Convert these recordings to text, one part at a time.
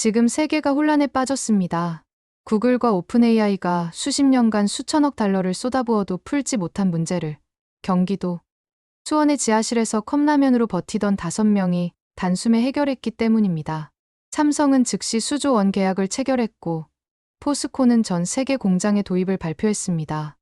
지금 세계가 혼란에 빠졌습니다. 구글과 오픈AI가 수십 년간 수천억 달러를 쏟아부어도 풀지 못한 문제를 경기도 수원의 지하실에서 컵라면으로 버티던 다섯 명이 단숨에 해결했기 때문입니다. 삼성은 즉시 수조 원 계약을 체결했고 포스코는 전 세계 공장의 도입을 발표했습니다.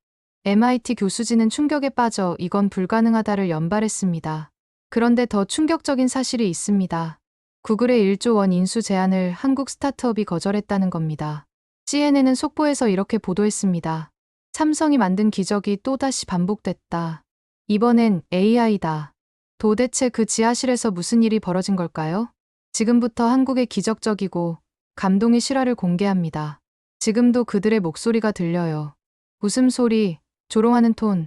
MIT 교수진은 충격에 빠져 이건 불가능하다를 연발했습니다. 그런데 더 충격적인 사실이 있습니다. 구글의 1조 원 인수 제안을 한국 스타트업이 거절했다는 겁니다. CNN은 속보에서 이렇게 보도했습니다. 삼성이 만든 기적이 또다시 반복됐다. 이번엔 AI다. 도대체 그 지하실에서 무슨 일이 벌어진 걸까요? 지금부터 한국의 기적적이고 감동의 실화를 공개합니다. 지금도 그들의 목소리가 들려요. 웃음소리, 조롱하는 톤,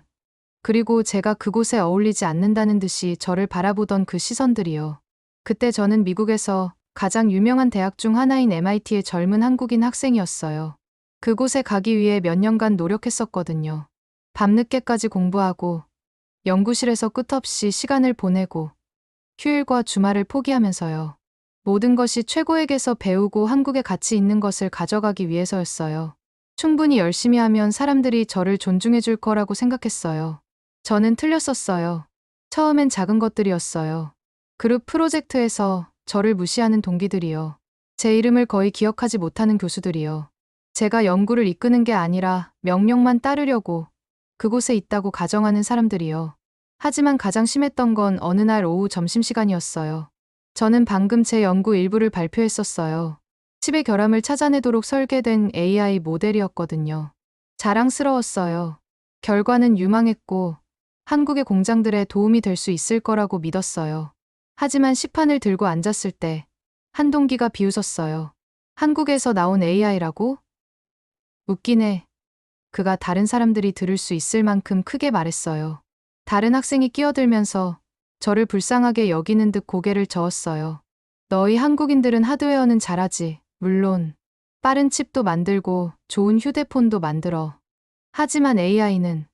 그리고 제가 그곳에 어울리지 않는다는 듯이 저를 바라보던 그 시선들이요. 그때 저는 미국에서 가장 유명한 대학 중 하나인 MIT의 젊은 한국인 학생이었어요. 그곳에 가기 위해 몇 년간 노력했었거든요. 밤늦게까지 공부하고 연구실에서 끝없이 시간을 보내고 휴일과 주말을 포기하면서요. 모든 것이 최고에게서 배우고 한국에 가치 있는 것을 가져가기 위해서였어요. 충분히 열심히 하면 사람들이 저를 존중해 줄 거라고 생각했어요. 저는 틀렸었어요. 처음엔 작은 것들이었어요. 그룹 프로젝트에서 저를 무시하는 동기들이요. 제 이름을 거의 기억하지 못하는 교수들이요. 제가 연구를 이끄는 게 아니라 명령만 따르려고 그곳에 있다고 가정하는 사람들이요. 하지만 가장 심했던 건 어느 날 오후 점심시간이었어요. 저는 방금 제 연구 일부를 발표했었어요. 칩의 결함을 찾아내도록 설계된 AI 모델이었거든요. 자랑스러웠어요. 결과는 유망했고 한국의 공장들에 도움이 될 수 있을 거라고 믿었어요. 하지만 시판을 들고 앉았을 때 한동기가 비웃었어요. 한국에서 나온 AI라고? 웃기네. 그가 다른 사람들이 들을 수 있을 만큼 크게 말했어요. 다른 학생이 끼어들면서 저를 불쌍하게 여기는 듯 고개를 저었어요. 너희 한국인들은 하드웨어는 잘하지. 물론 빠른 칩도 만들고 좋은 휴대폰도 만들어. 하지만 AI는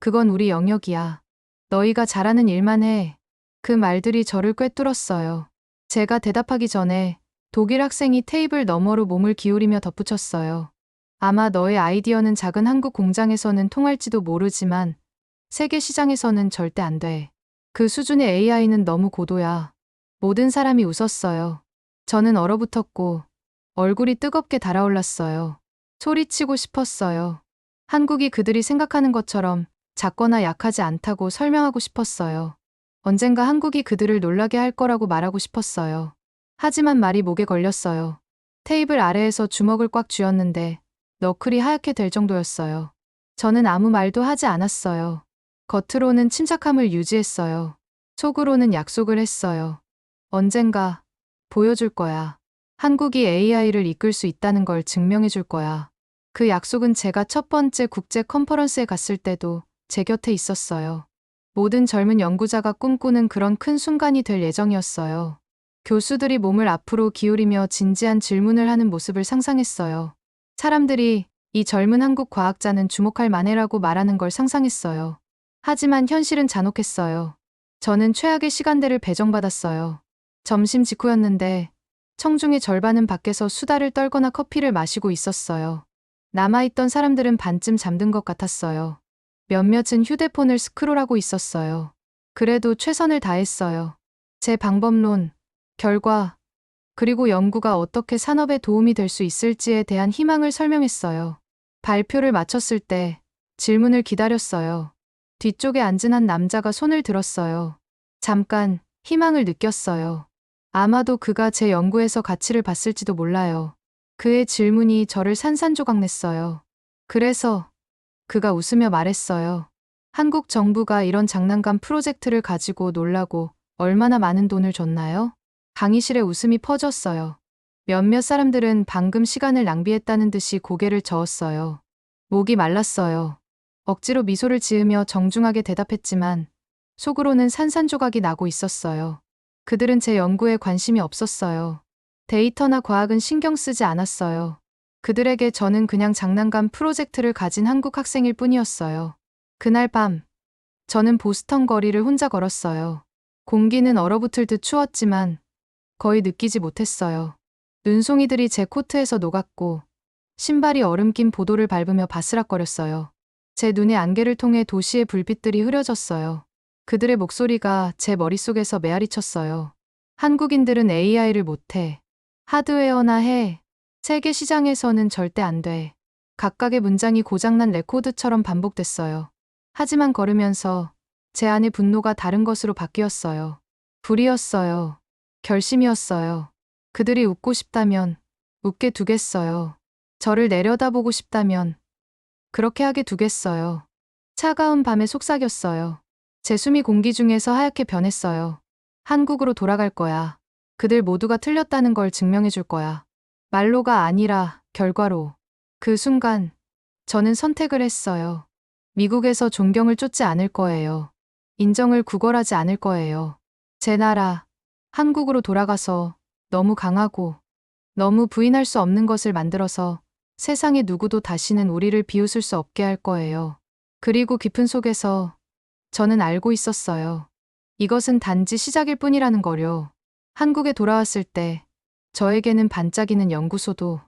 그건 우리 영역이야. 너희가 잘하는 일만 해. 그 말들이 저를 꿰뚫었어요. 제가 대답하기 전에 독일 학생이 테이블 너머로 몸을 기울이며 덧붙였어요. 아마 너의 아이디어는 작은 한국 공장에서는 통할지도 모르지만 세계 시장에서는 절대 안 돼. 그 수준의 AI는 너무 고도야. 모든 사람이 웃었어요. 저는 얼어붙었고 얼굴이 뜨겁게 달아올랐어요. 소리치고 싶었어요. 한국이 그들이 생각하는 것처럼 작거나 약하지 않다고 설명하고 싶었어요. 언젠가 한국이 그들을 놀라게 할 거라고 말하고 싶었어요. 하지만 말이 목에 걸렸어요. 테이블 아래에서 주먹을 꽉 쥐었는데 너클이 하얗게 될 정도였어요. 저는 아무 말도 하지 않았어요. 겉으로는 침착함을 유지했어요. 속으로는 약속을 했어요. 언젠가 보여줄 거야. 한국이 AI를 이끌 수 있다는 걸 증명해 줄 거야. 그 약속은 제가 첫 번째 국제 컨퍼런스에 갔을 때도 제 곁에 있었어요. 모든 젊은 연구자가 꿈꾸는 그런 큰 순간이 될 예정이었어요. 교수들이 몸을 앞으로 기울이며 진지한 질문을 하는 모습을 상상했어요. 사람들이 이 젊은 한국 과학자는 주목할 만해라고 말하는 걸 상상했어요. 하지만 현실은 잔혹했어요. 저는 최악의 시간대를 배정받았어요. 점심 직후였는데 청중의 절반은 밖에서 수다를 떨거나 커피를 마시고 있었어요. 남아있던 사람들은 반쯤 잠든 것 같았어요. 몇몇은 휴대폰을 스크롤하고 있었어요. 그래도 최선을 다했어요. 제 방법론, 결과, 그리고 연구가 어떻게 산업에 도움이 될 수 있을지에 대한 희망을 설명했어요. 발표를 마쳤을 때 질문을 기다렸어요. 뒤쪽에 앉은 한 남자가 손을 들었어요. 잠깐 희망을 느꼈어요. 아마도 그가 제 연구에서 가치를 봤을지도 몰라요. 그의 질문이 저를 산산조각냈어요. 그래서 그가 웃으며 말했어요. 한국 정부가 이런 장난감 프로젝트를 가지고 놀라고 얼마나 많은 돈을 줬나요? 강의실에 웃음이 퍼졌어요. 몇몇 사람들은 방금 시간을 낭비했다는 듯이 고개를 저었어요. 목이 말랐어요. 억지로 미소를 지으며 정중하게 대답했지만 속으로는 산산조각이 나고 있었어요. 그들은 제 연구에 관심이 없었어요. 데이터나 과학은 신경 쓰지 않았어요. 그들에게 저는 그냥 장난감 프로젝트를 가진 한국 학생일 뿐이었어요. 그날 밤, 저는 보스턴 거리를 혼자 걸었어요. 공기는 얼어붙을 듯 추웠지만 거의 느끼지 못했어요. 눈송이들이 제 코트에서 녹았고 신발이 얼음 낀 보도를 밟으며 바스락거렸어요. 제 눈의 안개를 통해 도시의 불빛들이 흐려졌어요. 그들의 목소리가 제 머릿속에서 메아리 쳤어요. 한국인들은 AI를 못해. 하드웨어나 해. 세계 시장에서는 절대 안 돼. 각각의 문장이 고장난 레코드처럼 반복됐어요. 하지만 걸으면서 제 안의 분노가 다른 것으로 바뀌었어요. 불이었어요. 결심이었어요. 그들이 웃고 싶다면 웃게 두겠어요. 저를 내려다보고 싶다면 그렇게 하게 두겠어요. 차가운 밤에 속삭였어요. 제 숨이 공기 중에서 하얗게 변했어요. 한국으로 돌아갈 거야. 그들 모두가 틀렸다는 걸 증명해 줄 거야. 말로가 아니라 결과로. 그 순간 저는 선택을 했어요. 미국에서 존경을 쫓지 않을 거예요. 인정을 구걸하지 않을 거예요. 제 나라, 한국으로 돌아가서 너무 강하고 너무 부인할 수 없는 것을 만들어서 세상의 누구도 다시는 우리를 비웃을 수 없게 할 거예요. 그리고 깊은 속에서 저는 알고 있었어요. 이것은 단지 시작일 뿐이라는 거요. 한국에 돌아왔을 때 저에게는 반짝이는 연구소도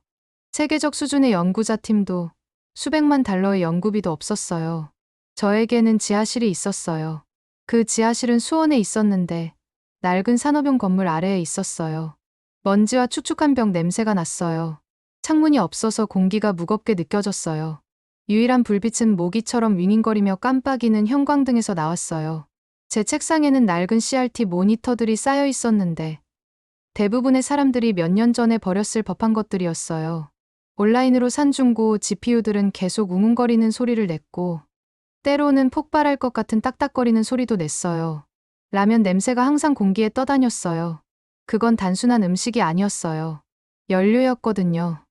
세계적 수준의 연구자 팀도 수백만 달러의 연구비도 없었어요. 저에게는 지하실이 있었어요. 그 지하실은 수원에 있었는데 낡은 산업용 건물 아래에 있었어요. 먼지와 축축한 벽 냄새가 났어요. 창문이 없어서 공기가 무겁게 느껴졌어요. 유일한 불빛은 모기처럼 윙윙거리며 깜빡이는 형광등에서 나왔어요. 제 책상에는 낡은 CRT 모니터들이 쌓여 있었는데 대부분의 사람들이 몇 년 전에 버렸을 법한 것들이었어요. 온라인으로 산 중고 GPU들은 계속 웅웅거리는 소리를 냈고 때로는 폭발할 것 같은 딱딱거리는 소리도 냈어요. 라면 냄새가 항상 공기에 떠다녔어요. 그건 단순한 음식이 아니었어요. 연료였거든요.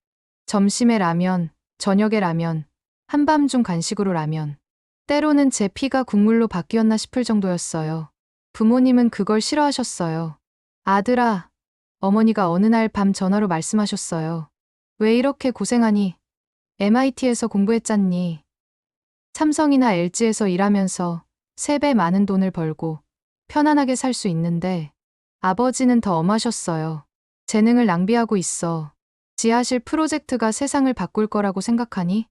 점심에 라면, 저녁에 라면, 한밤중 간식으로 라면. 때로는 제 피가 국물로 바뀌었나 싶을 정도였어요. 부모님은 그걸 싫어하셨어요. 아들아, 어머니가 어느 날 밤 전화로 말씀하셨어요. 왜 이렇게 고생하니? MIT에서 공부했잖니. 삼성이나 LG에서 일하면서 세 배 많은 돈을 벌고 편안하게 살 수 있는데 아버지는 더 엄하셨어요. 재능을 낭비하고 있어. 지하실 프로젝트가 세상을 바꿀 거라고 생각하니?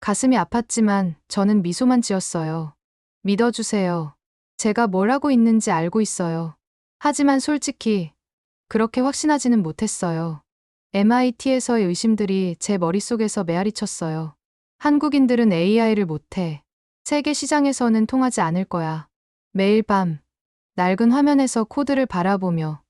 가슴이 아팠지만 저는 미소만 지었어요. 믿어주세요. 제가 뭘 하고 있는지 알고 있어요. 하지만 솔직히 그렇게 확신하지는 못했어요. MIT에서의 의심들이 제 머릿속에서 메아리 쳤어요. 한국인들은 AI를 못해. 세계 시장에서는 통하지 않을 거야. 매일 밤, 낡은 화면에서 코드를 바라보며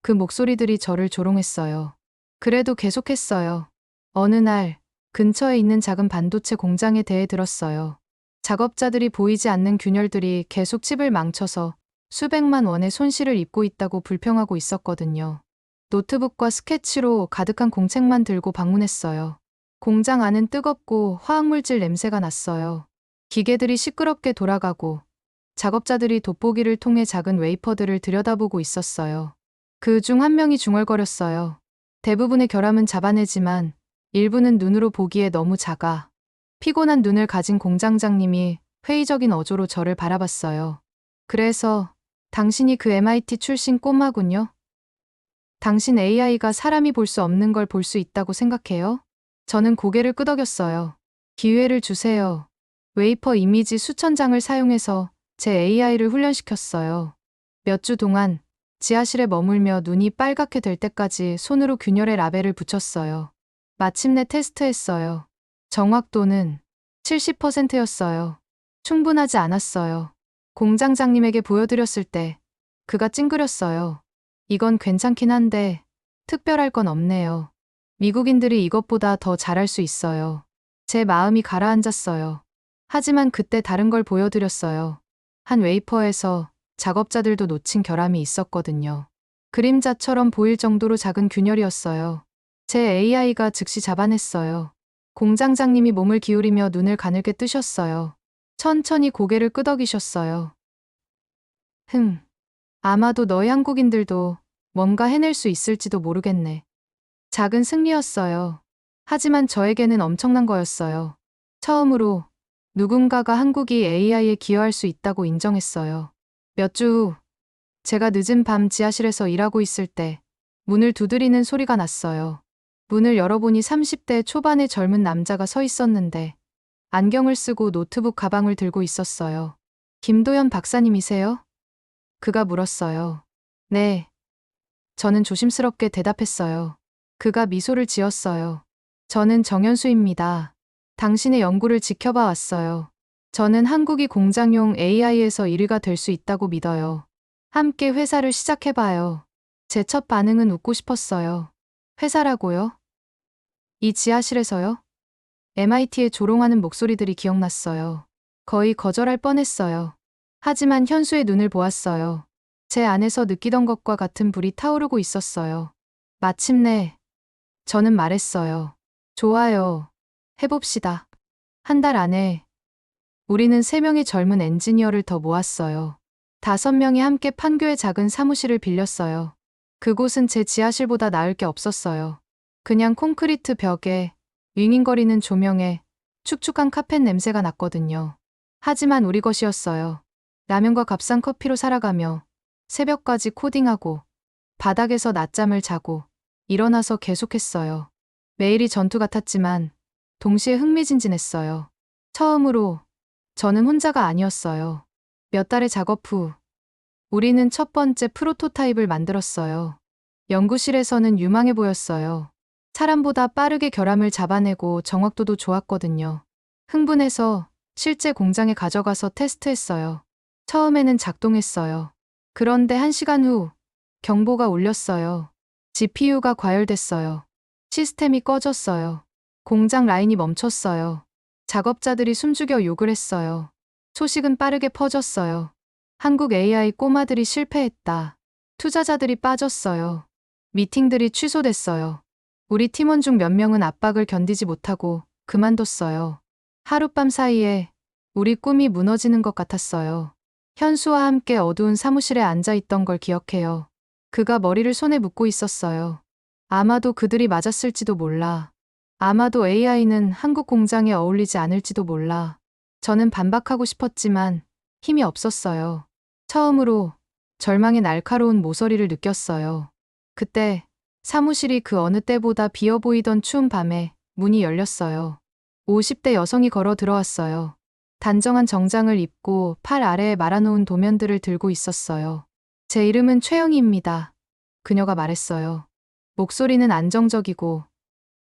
그 목소리들이 저를 조롱했어요. 그래도 계속했어요. 어느 날 근처에 있는 작은 반도체 공장에 대해 들었어요. 작업자들이 보이지 않는 균열들이 계속 칩을 망쳐서 수백만 원의 손실을 입고 있다고 불평하고 있었거든요. 노트북과 스케치로 가득한 공책만 들고 방문했어요. 공장 안은 뜨겁고 화학물질 냄새가 났어요. 기계들이 시끄럽게 돌아가고 작업자들이 돋보기를 통해 작은 웨이퍼들을 들여다보고 있었어요. 그 중 한 명이 중얼거렸어요. 대부분의 결함은 잡아내지만 일부는 눈으로 보기에 너무 작아. 피곤한 눈을 가진 공장장님이 회의적인 어조로 저를 바라봤어요. 그래서 당신이 그 MIT 출신 꼬마군요? 당신 AI가 사람이 볼 수 없는 걸 볼 수 있다고 생각해요? 저는 고개를 끄덕였어요. 기회를 주세요. 웨이퍼 이미지 수천 장을 사용해서 제 AI를 훈련시켰어요. 몇 주 동안 지하실에 머물며 눈이 빨갛게 될 때까지 손으로 균열의 라벨을 붙였어요. 마침내 테스트했어요. 정확도는 70%였어요. 충분하지 않았어요. 공장장님에게 보여드렸을 때 그가 찡그렸어요. 이건 괜찮긴 한데 특별할 건 없네요. 미국인들이 이것보다 더 잘할 수 있어요. 제 마음이 가라앉았어요. 하지만 그때 다른 걸 보여드렸어요. 한 웨이퍼에서 작업자들도 놓친 결함이 있었거든요. 그림자처럼 보일 정도로 작은 균열이었어요. 제 AI가 즉시 잡아냈어요. 공장장님이 몸을 기울이며 눈을 가늘게 뜨셨어요. 천천히 고개를 끄덕이셨어요. 흠. 아마도 너희 한국인들도 뭔가 해낼 수 있을지도 모르겠네. 작은 승리였어요. 하지만 저에게는 엄청난 거였어요. 처음으로 누군가가 한국이 AI에 기여할 수 있다고 인정했어요. 몇 주 후, 제가 늦은 밤 지하실에서 일하고 있을 때 문을 두드리는 소리가 났어요. 문을 열어보니 30대 초반의 젊은 남자가 서 있었는데 안경을 쓰고 노트북 가방을 들고 있었어요. 김도연 박사님이세요? 그가 물었어요. 네. 저는 조심스럽게 대답했어요. 그가 미소를 지었어요. 저는 정현수입니다. 당신의 연구를 지켜봐 왔어요. 저는 한국이 공장용 AI에서 1위가 될 수 있다고 믿어요. 함께 회사를 시작해봐요. 제 첫 반응은 웃고 싶었어요. 회사라고요? 이 지하실에서요? MIT의 조롱하는 목소리들이 기억났어요. 거의 거절할 뻔했어요. 하지만 현수의 눈을 보았어요. 제 안에서 느끼던 것과 같은 불이 타오르고 있었어요. 마침내 저는 말했어요. 좋아요. 해봅시다. 한 달 안에 우리는 세 명의 젊은 엔지니어를 더 모았어요. 다섯 명이 함께 판교의 작은 사무실을 빌렸어요. 그곳은 제 지하실보다 나을 게 없었어요. 그냥 콘크리트 벽에 윙윙거리는 조명에 축축한 카펫 냄새가 났거든요. 하지만 우리 것이었어요. 라면과 값싼 커피로 살아가며 새벽까지 코딩하고 바닥에서 낮잠을 자고 일어나서 계속했어요. 매일이 전투 같았지만 동시에 흥미진진했어요. 처음으로 저는 혼자가 아니었어요. 몇 달의 작업 후 우리는 첫 번째 프로토타입을 만들었어요. 연구실에서는 유망해 보였어요. 사람보다 빠르게 결함을 잡아내고 정확도도 좋았거든요. 흥분해서 실제 공장에 가져가서 테스트했어요. 처음에는 작동했어요. 그런데 한 시간 후 경보가 울렸어요. GPU가 과열됐어요. 시스템이 꺼졌어요. 공장 라인이 멈췄어요. 작업자들이 숨죽여 욕을 했어요. 소식은 빠르게 퍼졌어요. 한국 AI 꼬마들이 실패했다. 투자자들이 빠졌어요. 미팅들이 취소됐어요. 우리 팀원 중 몇 명은 압박을 견디지 못하고 그만뒀어요. 하룻밤 사이에 우리 꿈이 무너지는 것 같았어요. 현수와 함께 어두운 사무실에 앉아 있던 걸 기억해요. 그가 머리를 손에 묶고 있었어요. 아마도 그들이 맞았을지도 몰라. 아마도 AI는 한국 공장에 어울리지 않을지도 몰라. 저는 반박하고 싶었지만 힘이 없었어요. 처음으로 절망의 날카로운 모서리를 느꼈어요. 그때 사무실이 그 어느 때보다 비어 보이던 추운 밤에 문이 열렸어요. 50대 여성이 걸어 들어왔어요. 단정한 정장을 입고 팔 아래에 말아놓은 도면들을 들고 있었어요. 제 이름은 최영희입니다. 그녀가 말했어요. 목소리는 안정적이고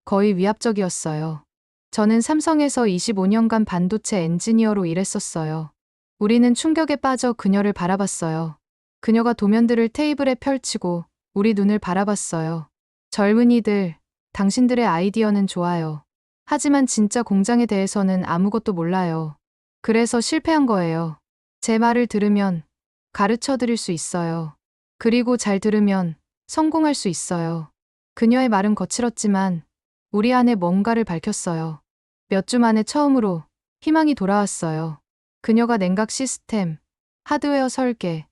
거의 위압적이었어요. 저는 삼성에서 25년간 반도체 엔지니어로 일했었어요. 우리는 충격에 빠져 그녀를 바라봤어요. 그녀가 도면들을 테이블에 펼치고 우리 눈을 바라봤어요. 젊은이들, 당신들의 아이디어는 좋아요. 하지만 진짜 공장에 대해서는 아무것도 몰라요. 그래서 실패한 거예요. 제 말을 들으면 가르쳐 드릴 수 있어요. 그리고 잘 들으면 성공할 수 있어요. 그녀의 말은 거칠었지만 우리 안에 뭔가를 밝혔어요. 몇 주 만에 처음으로 희망이 돌아왔어요. 그녀가 냉각 시스템, 하드웨어 설계,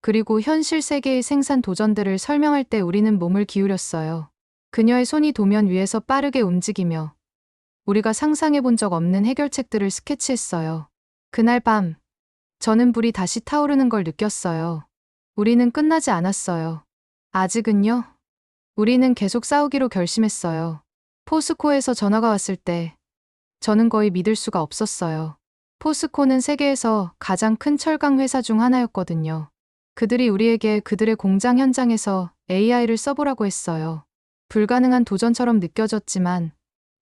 그리고 현실 세계의 생산 도전들을 설명할 때 우리는 몸을 기울였어요. 그녀의 손이 도면 위에서 빠르게 움직이며 우리가 상상해 본 적 없는 해결책들을 스케치했어요. 그날 밤, 저는 불이 다시 타오르는 걸 느꼈어요. 우리는 끝나지 않았어요. 아직은요? 우리는 계속 싸우기로 결심했어요. 포스코에서 전화가 왔을 때 저는 거의 믿을 수가 없었어요. 포스코는 세계에서 가장 큰 철강 회사 중 하나였거든요. 그들이 우리에게 그들의 공장 현장에서 AI를 써보라고 했어요. 불가능한 도전처럼 느껴졌지만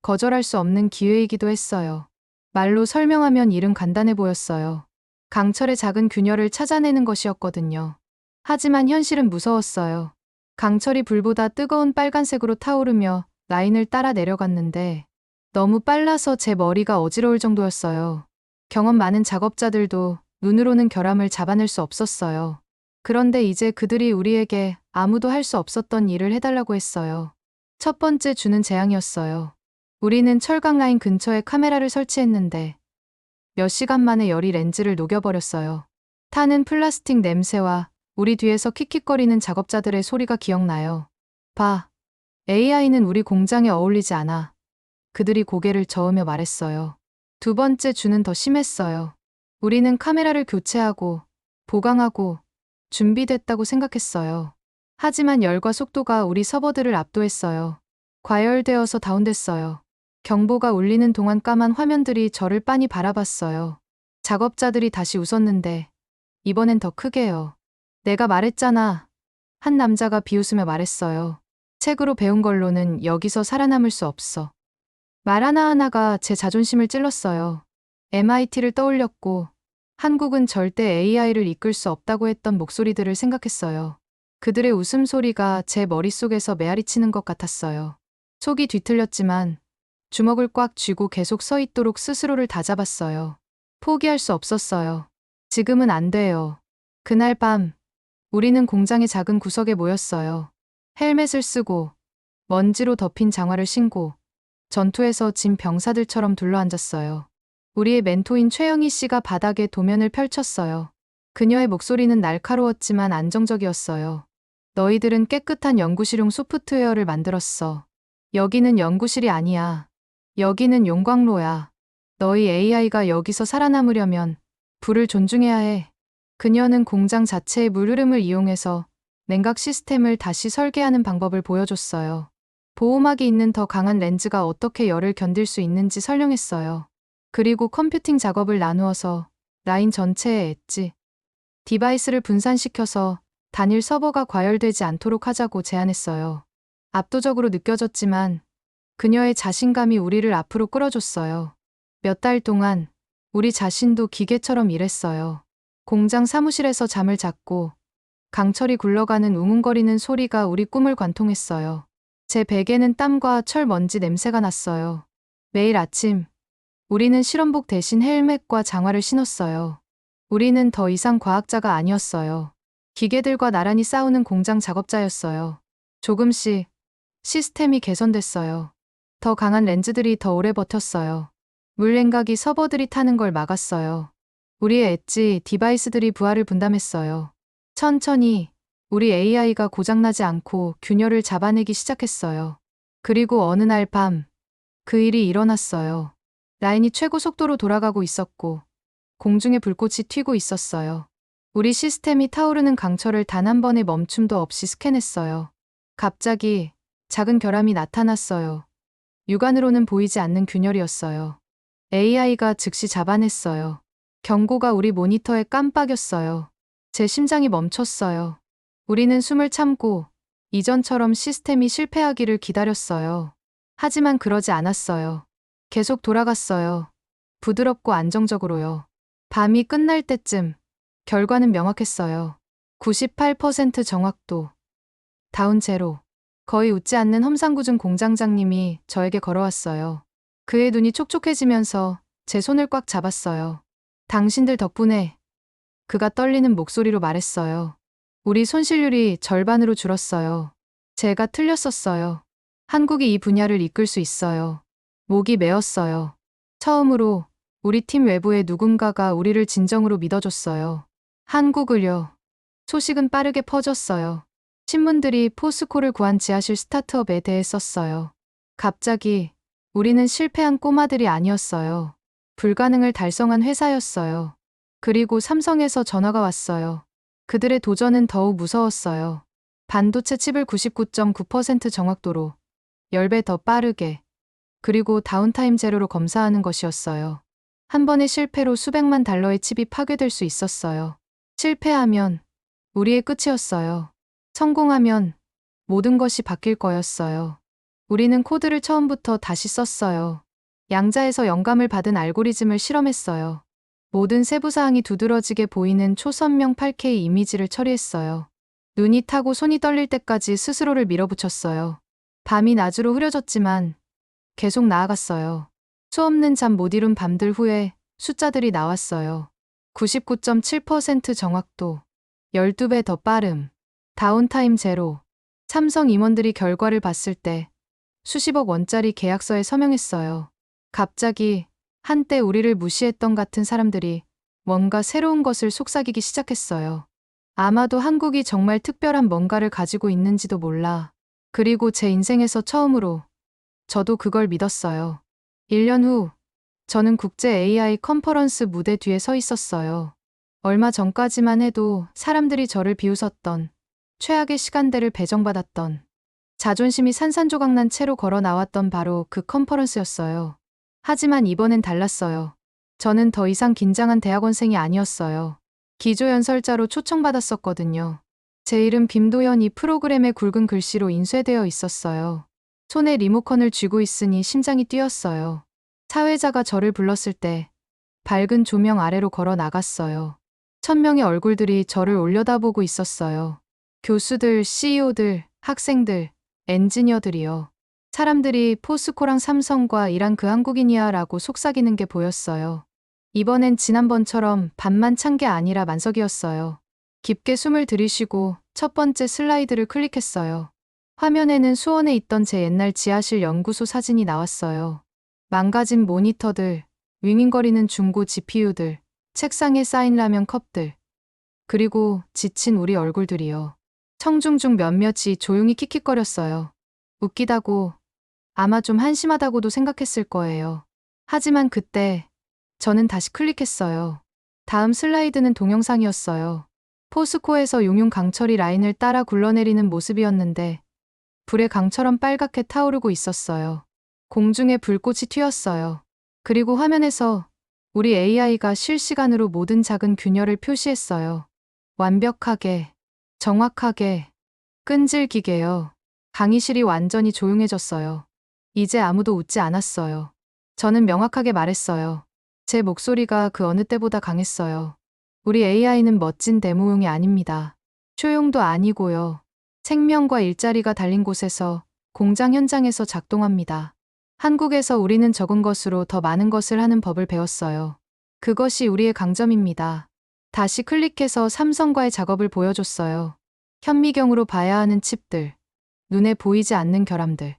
거절할 수 없는 기회이기도 했어요. 말로 설명하면 일은 간단해 보였어요. 강철의 작은 균열을 찾아내는 것이었거든요. 하지만 현실은 무서웠어요. 강철이 불보다 뜨거운 빨간색으로 타오르며 라인을 따라 내려갔는데 너무 빨라서 제 머리가 어지러울 정도였어요. 경험 많은 작업자들도 눈으로는 결함을 잡아낼 수 없었어요. 그런데 이제 그들이 우리에게 아무도 할 수 없었던 일을 해달라고 했어요. 첫 번째 주는 재앙이었어요. 우리는 철강 라인 근처에 카메라를 설치했는데 몇 시간 만에 열이 렌즈를 녹여버렸어요. 타는 플라스틱 냄새와 우리 뒤에서 킥킥거리는 작업자들의 소리가 기억나요. 봐. AI는 우리 공장에 어울리지 않아. 그들이 고개를 저으며 말했어요. 두 번째 주는 더 심했어요. 우리는 카메라를 교체하고 보강하고 준비됐다고 생각했어요. 하지만 열과 속도가 우리 서버들을 압도했어요. 과열되어서 다운됐어요. 경보가 울리는 동안 까만 화면들이 저를 빤히 바라봤어요. 작업자들이 다시 웃었는데 이번엔 더 크게요. 내가 말했잖아. 한 남자가 비웃으며 말했어요. 책으로 배운 걸로는 여기서 살아남을 수 없어. 말 하나하나가 제 자존심을 찔렀어요. MIT를 떠올렸고 한국은 절대 AI를 이끌 수 없다고 했던 목소리들을 생각했어요. 그들의 웃음소리가 제 머릿속에서 메아리치는 것 같았어요. 속이 뒤틀렸지만 주먹을 꽉 쥐고 계속 서 있도록 스스로를 다잡았어요. 포기할 수 없었어요. 지금은 안 돼요. 그날 밤, 우리는 공장의 작은 구석에 모였어요. 헬멧을 쓰고, 먼지로 덮인 장화를 신고, 전투에서 진 병사들처럼 둘러앉았어요. 우리의 멘토인 최영희 씨가 바닥에 도면을 펼쳤어요. 그녀의 목소리는 날카로웠지만 안정적이었어요. 너희들은 깨끗한 연구실용 소프트웨어를 만들었어. 여기는 연구실이 아니야. 여기는 용광로야. 너희 AI가 여기서 살아남으려면 불을 존중해야 해. 그녀는 공장 자체의 물 흐름을 이용해서 냉각 시스템을 다시 설계하는 방법을 보여줬어요. 보호막이 있는 더 강한 렌즈가 어떻게 열을 견딜 수 있는지 설명했어요. 그리고 컴퓨팅 작업을 나누어서 라인 전체에 엣지, 디바이스를 분산시켜서 단일 서버가 과열되지 않도록 하자고 제안했어요. 압도적으로 느껴졌지만 그녀의 자신감이 우리를 앞으로 끌어줬어요. 몇 달 동안 우리 자신도 기계처럼 일했어요. 공장 사무실에서 잠을 잤고 강철이 굴러가는 웅웅거리는 소리가 우리 꿈을 관통했어요. 제 베개는 땀과 철 먼지 냄새가 났어요. 매일 아침 우리는 실험복 대신 헬멧과 장화를 신었어요. 우리는 더 이상 과학자가 아니었어요. 기계들과 나란히 싸우는 공장 작업자였어요. 조금씩 시스템이 개선됐어요. 더 강한 렌즈들이 더 오래 버텼어요. 물냉각이 서버들이 타는 걸 막았어요. 우리의 엣지 디바이스들이 부하를 분담했어요. 천천히 우리 AI가 고장나지 않고 균열을 잡아내기 시작했어요. 그리고 어느 날 밤, 그 일이 일어났어요. 라인이 최고 속도로 돌아가고 있었고, 공중에 불꽃이 튀고 있었어요. 우리 시스템이 타오르는 강철을 단 한 번의 멈춤도 없이 스캔했어요. 갑자기 작은 결함이 나타났어요. 육안으로는 보이지 않는 균열이었어요. AI가 즉시 잡아냈어요. 경고가 우리 모니터에 깜빡였어요. 제 심장이 멈췄어요. 우리는 숨을 참고 이전처럼 시스템이 실패하기를 기다렸어요. 하지만 그러지 않았어요. 계속 돌아갔어요. 부드럽고 안정적으로요. 밤이 끝날 때쯤 결과는 명확했어요. 98% 정확도. 다운 제로. 거의 웃지 않는 험상궂은 공장장님이 저에게 걸어왔어요. 그의 눈이 촉촉해지면서 제 손을 꽉 잡았어요. 당신들 덕분에 그가 떨리는 목소리로 말했어요. 우리 손실률이 절반으로 줄었어요. 제가 틀렸었어요. 한국이 이 분야를 이끌 수 있어요. 목이 메었어요. 처음으로 우리 팀 외부에 누군가가 우리를 진정으로 믿어줬어요. 한국을요. 소식은 빠르게 퍼졌어요. 신문들이 포스코를 구한 지하실 스타트업에 대해 썼어요. 갑자기 우리는 실패한 꼬마들이 아니었어요. 불가능을 달성한 회사였어요. 그리고 삼성에서 전화가 왔어요. 그들의 도전은 더욱 무서웠어요. 반도체 칩을 99.9% 정확도로 10배 더 빠르게 그리고 다운타임 제로로 검사하는 것이었어요. 한 번의 실패로 수백만 달러의 칩이 파괴될 수 있었어요. 실패하면 우리의 끝이었어요. 성공하면 모든 것이 바뀔 거였어요. 우리는 코드를 처음부터 다시 썼어요. 양자에서 영감을 받은 알고리즘을 실험했어요. 모든 세부사항이 두드러지게 보이는 초선명 8K 이미지를 처리했어요. 눈이 타고 손이 떨릴 때까지 스스로를 밀어붙였어요. 밤이 낮으로 흐려졌지만 계속 나아갔어요. 수없는 잠 못 이룬 밤들 후에 숫자들이 나왔어요. 99.7% 정확도, 12배 더 빠름, 다운타임 제로. 삼성 임원들이 결과를 봤을 때 수십억 원짜리 계약서에 서명했어요. 갑자기 한때 우리를 무시했던 같은 사람들이 뭔가 새로운 것을 속삭이기 시작했어요. 아마도 한국이 정말 특별한 뭔가를 가지고 있는지도 몰라. 그리고 제 인생에서 처음으로 저도 그걸 믿었어요. 1년 후, 저는 국제 AI 컨퍼런스 무대 뒤에 서 있었어요. 얼마 전까지만 해도 사람들이 저를 비웃었던 최악의 시간대를 배정받았던 자존심이 산산조각난 채로 걸어 나왔던 바로 그 컨퍼런스였어요. 하지만 이번엔 달랐어요. 저는 더 이상 긴장한 대학원생이 아니었어요. 기조연설자로 초청받았었거든요. 제 이름 김도연이 프로그램에 굵은 글씨로 인쇄되어 있었어요. 손에 리모컨을 쥐고 있으니 심장이 뛰었어요. 사회자가 저를 불렀을 때 밝은 조명 아래로 걸어 나갔어요. 천명의 얼굴들이 저를 올려다보고 있었어요. 교수들, CEO들, 학생들, 엔지니어들이요. 사람들이 포스코랑 삼성과 일한 그 한국인이야 라고 속삭이는 게 보였어요. 이번엔 지난번처럼 반만 찬 게 아니라 만석이었어요. 깊게 숨을 들이쉬고 첫 번째 슬라이드를 클릭했어요. 화면에는 수원에 있던 제 옛날 지하실 연구소 사진이 나왔어요. 망가진 모니터들, 윙윙거리는 중고 GPU들, 책상에 쌓인 라면 컵들, 그리고 지친 우리 얼굴들이요. 청중 중 몇몇이 조용히 킥킥거렸어요. 웃기다고, 아마 좀 한심하다고도 생각했을 거예요. 하지만 그때 저는 다시 클릭했어요. 다음 슬라이드는 동영상이었어요. 포스코에서 용융 강철이 라인을 따라 굴러내리는 모습이었는데 불의 강처럼 빨갛게 타오르고 있었어요. 공중에 불꽃이 튀었어요. 그리고 화면에서 우리 AI가 실시간으로 모든 작은 균열을 표시했어요. 완벽하게, 정확하게, 끈질기게요. 강의실이 완전히 조용해졌어요. 이제 아무도 웃지 않았어요. 저는 명확하게 말했어요. 제 목소리가 그 어느 때보다 강했어요. 우리 AI는 멋진 데모용이 아닙니다. 쇼용도 아니고요. 생명과 일자리가 달린 곳에서 공장 현장에서 작동합니다. 한국에서 우리는 적은 것으로 더 많은 것을 하는 법을 배웠어요. 그것이 우리의 강점입니다. 다시 클릭해서 삼성과의 작업을 보여줬어요. 현미경으로 봐야 하는 칩들, 눈에 보이지 않는 결함들.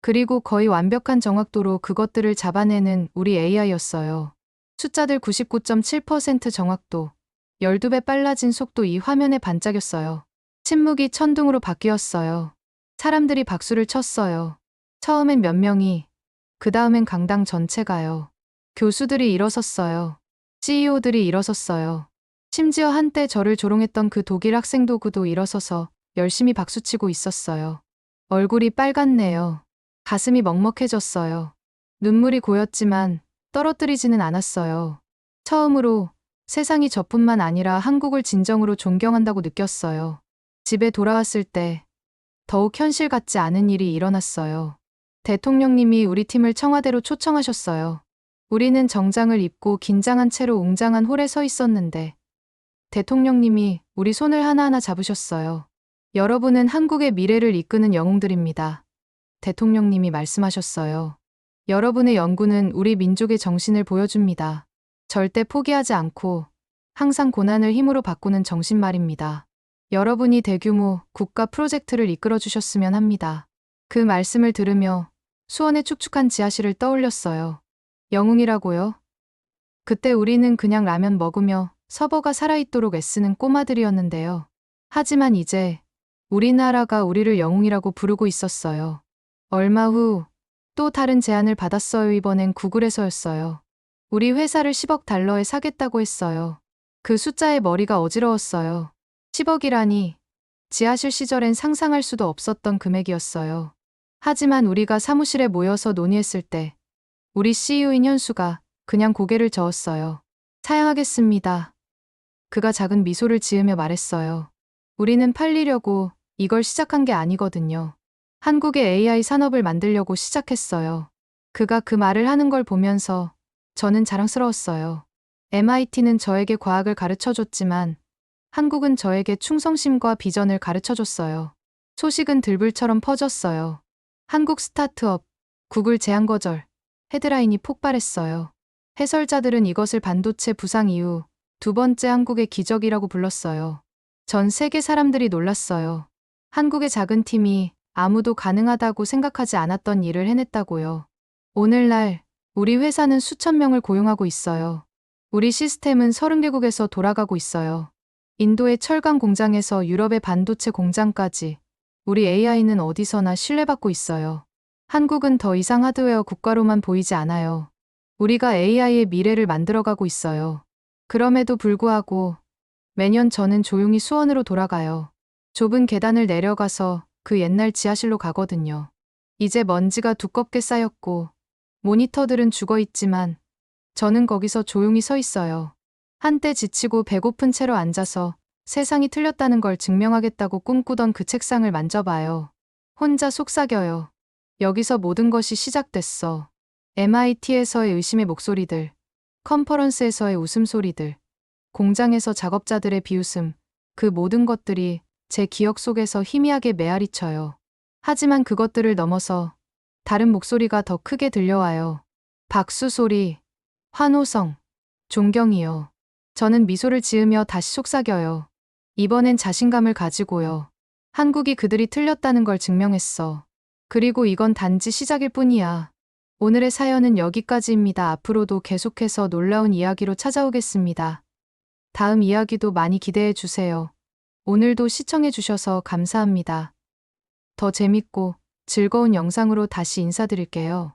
그리고 거의 완벽한 정확도로 그것들을 잡아내는 우리 AI였어요. 숫자들 99.7% 정확도, 12배 빨라진 속도 이 화면에 반짝였어요. 침묵이 천둥으로 바뀌었어요. 사람들이 박수를 쳤어요. 처음엔 몇 명이, 그 다음엔 강당 전체가요. 교수들이 일어섰어요. CEO들이 일어섰어요. 심지어 한때 저를 조롱했던 그 독일 학생도 그도 일어서서 열심히 박수치고 있었어요. 얼굴이 빨갛네요. 가슴이 먹먹해졌어요. 눈물이 고였지만 떨어뜨리지는 않았어요. 처음으로 세상이 저뿐만 아니라 한국을 진정으로 존경한다고 느꼈어요. 집에 돌아왔을 때 더욱 현실 같지 않은 일이 일어났어요. 대통령님이 우리 팀을 청와대로 초청하셨어요. 우리는 정장을 입고 긴장한 채로 웅장한 홀에 서 있었는데 대통령님이 우리 손을 하나하나 잡으셨어요. 여러분은 한국의 미래를 이끄는 영웅들입니다. 대통령님이 말씀하셨어요. 여러분의 연구는 우리 민족의 정신을 보여줍니다. 절대 포기하지 않고 항상 고난을 힘으로 바꾸는 정신 말입니다. 여러분이 대규모 국가 프로젝트를 이끌어 주셨으면 합니다. 그 말씀을 들으며 수원의 축축한 지하실을 떠올렸어요. 영웅이라고요? 그때 우리는 그냥 라면 먹으며 서버가 살아있도록 애쓰는 꼬마들이었는데요. 하지만 이제 우리나라가 우리를 영웅이라고 부르고 있었어요. 얼마 후 또 다른 제안을 받았어요. 이번엔 구글에서였어요. 우리 회사를 10억 달러에 사겠다고 했어요. 그 숫자에 머리가 어지러웠어요. 10억이라니 지하실 시절엔 상상할 수도 없었던 금액이었어요. 하지만 우리가 사무실에 모여서 논의했을 때 우리 CEO인 현수가 그냥 고개를 저었어요. 사양하겠습니다. 그가 작은 미소를 지으며 말했어요. 우리는 팔리려고 이걸 시작한 게 아니거든요. 한국의 AI 산업을 만들려고 시작했어요. 그가 그 말을 하는 걸 보면서 저는 자랑스러웠어요. MIT는 저에게 과학을 가르쳐 줬지만 한국은 저에게 충성심과 비전을 가르쳐 줬어요. 소식은 들불처럼 퍼졌어요. 한국 스타트업, 구글 제한 거절, 헤드라인이 폭발했어요. 해설자들은 이것을 반도체 부상 이후 두 번째 한국의 기적이라고 불렀어요. 전 세계 사람들이 놀랐어요. 한국의 작은 팀이 아무도 가능하다고 생각하지 않았던 일을 해냈다고요. 오늘날 우리 회사는 수천 명을 고용하고 있어요. 우리 시스템은 30개국에서 돌아가고 있어요. 인도의 철강 공장에서 유럽의 반도체 공장까지 우리 AI는 어디서나 신뢰받고 있어요. 한국은 더 이상 하드웨어 국가로만 보이지 않아요. 우리가 AI의 미래를 만들어가고 있어요. 그럼에도 불구하고 매년 저는 조용히 수원으로 돌아가요. 좁은 계단을 내려가서 그 옛날 지하실로 가거든요. 이제 먼지가 두껍게 쌓였고 모니터들은 죽어 있지만 저는 거기서 조용히 서 있어요. 한때 지치고 배고픈 채로 앉아서 세상이 틀렸다는 걸 증명하겠다고 꿈꾸던 그 책상을 만져봐요. 혼자 속삭여요. 여기서 모든 것이 시작됐어. MIT에서의 의심의 목소리들, 컨퍼런스에서의 웃음소리들, 공장에서 작업자들의 비웃음, 그 모든 것들이 제 기억 속에서 희미하게 메아리쳐요. 하지만 그것들을 넘어서 다른 목소리가 더 크게 들려와요. 박수 소리, 환호성, 존경이요. 저는 미소를 지으며 다시 속삭여요. 이번엔 자신감을 가지고요. 한국이 그들이 틀렸다는 걸 증명했어. 그리고 이건 단지 시작일 뿐이야. 오늘의 사연은 여기까지입니다. 앞으로도 계속해서 놀라운 이야기로 찾아오겠습니다. 다음 이야기도 많이 기대해 주세요. 오늘도 시청해 주셔서 감사합니다. 더 재밌고 즐거운 영상으로 다시 인사드릴게요.